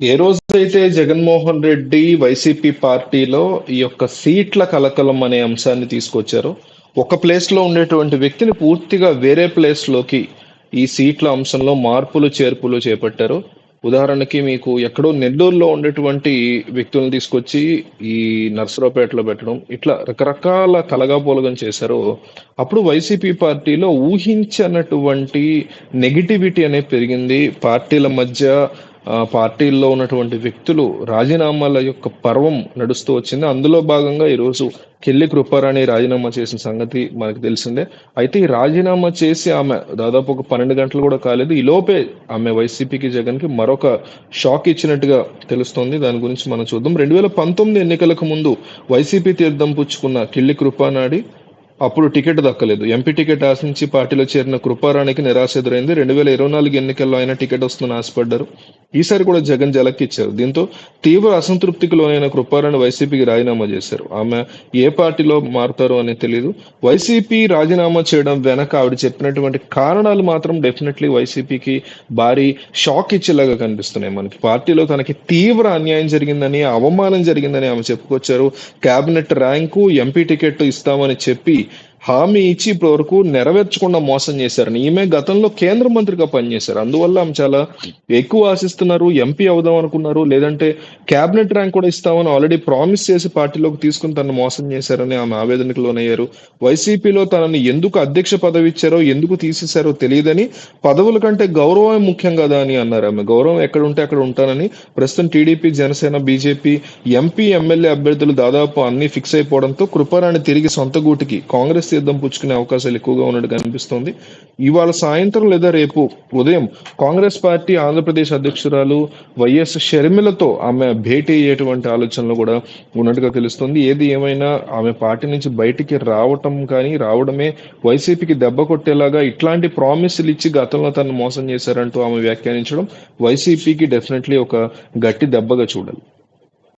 ఏ రోజైతే జగన్మోహన్ రెడ్డి వైసీపీ పార్టీలో ఈ యొక్క సీట్ల కలకలం అనే అంశాన్ని తీసుకొచ్చారో ఒక ప్లేస్లో ఉండేటువంటి వ్యక్తిని పూర్తిగా వేరే ప్లేస్లోకి ఈ సీట్ల అంశంలో మార్పులు చేర్పులు చేపట్టారు. ఉదాహరణకి మీకు ఎక్కడో నెల్లూరులో ఉండేటువంటి వ్యక్తులను తీసుకొచ్చి ఈ నర్సరావుపేటలో పెట్టడం ఇట్లా రకరకాల కలగాపోలగం చేశారు అప్పుడు వైసీపీ పార్టీలో ఊహించనటువంటి నెగిటివిటీ అనేది పెరిగింది. పార్టీల మధ్య పార్టీల్లో ఉన్నటువంటి వ్యక్తులు రాజీనామాల యొక్క పర్వం నడుస్తూ వచ్చింది. అందులో భాగంగా ఈరోజు కెల్లి కృపారాణి రాజీనామా చేసిన సంగతి మనకు తెలిసిందే. అయితే ఈ రాజీనామా చేసి ఆమె దాదాపు ఒక పన్నెండు గంటలు కూడా కాలేదు. ఈ లోపే ఆమె వైసీపీకి జగన్కి మరొక షాక్ ఇచ్చినట్టుగా తెలుస్తోంది. దాని గురించి మనం చూద్దాం. రెండు వేల పంతొమ్మిది ఎన్నికలకు ముందు వైసీపీ తీర్థం పుచ్చుకున్న కిల్లి కృపానాడి అప్పుడు టికెట్ దక్కలేదు. ఎంపీ టికెట్ ఆశించి పార్టీలో చేరిన కృపారాణికి నిరాశ ఎదురైంది. రెండు వేల ఇరవై నాలుగు ఎన్నికల్లో ఆయన టికెట్ వస్తుందని ఆశపడ్డారు. ఈసారి కూడా జగన్ జలక్కిచ్చారు. దీంతో తీవ్ర అసంతృప్తికి లోనైన కృపారాణి వైసీపీకి రాజీనామా చేశారు. ఆమె ఏ పార్టీలో మారుతారో అనేది తెలియదు వైసీపీ రాజీనామా చేయడం వెనక ఆవిడ చెప్పినటువంటి కారణాలు మాత్రం డెఫినెట్లీ వైసీపీకి భారీ షాక్ ఇచ్చేలాగా కనిపిస్తున్నాయి మనకి. పార్టీలో తనకి తీవ్ర అన్యాయం జరిగిందని అవమానం జరిగిందని ఆమె చెప్పుకొచ్చారు. కేబినెట్ ర్యాంకు ఎంపీ టికెట్ ఇస్తామని చెప్పి హామీ ఇచ్చి ఇప్పటి వరకు నెరవేర్చకుండా మోసం చేశారని. ఈమె గతంలో కేంద్ర మంత్రిగా పనిచేశారు. అందువల్ల ఆమె చాలా ఎక్కువ ఆశిస్తున్నారు ఎంపీ అవుదాం అనుకున్నారు లేదంటే క్యాబినెట్ ర్యాంక్ కూడా ఇస్తామని ఆల్రెడీ ప్రామిస్ చేసి పార్టీలోకి తీసుకుని తను మోసం చేశారని ఆమె ఆవేదనకు లోనయ్యారు. వైసీపీలో తనని ఎందుకు అధ్యక్ష పదవి ఇచ్చారో ఎందుకు తీసేశారో తెలియదని పదవుల కంటే గౌరవమే ముఖ్యం కదా అని అన్నారు ఆమె. గౌరవం ఎక్కడ ఉంటే అక్కడ ఉంటానని ప్రస్తుతం TDP Janasena BJP MP MLA అభ్యర్థులు దాదాపు అన్ని ఫిక్స్ అయిపోవడంతో కృపారాణి తిరిగి సొంత గూటికి కాంగ్రెస్ తీర్థం పుచ్చుకునే అవకాశాలు ఎక్కువగా ఉన్నట్టు కనిపిస్తోంది. ఇవాళ సాయంత్రం లేదా రేపు ఉదయం కాంగ్రెస్ పార్టీ ఆంధ్రప్రదేశ్ అధ్యక్షురాలు వైఎస్ షర్మిలతో ఆమె భేటీ అయ్యేటువంటి ఆలోచనలు కూడా ఉన్నట్టుగా తెలుస్తుంది. ఏది ఏమైనా ఆమె పార్టీ నుంచి బయటికి రావటం కానీ రావడమే వైసీపీకి దెబ్బ కొట్టేలాగా ఇట్లాంటి ప్రామిసులు ఇచ్చి గతంలో తను మోసం చేశారంటూ ఆమె వ్యాఖ్యానించడం వైసీపీకి డెఫినెట్లీ ఒక గట్టి దెబ్బగా చూడాలి.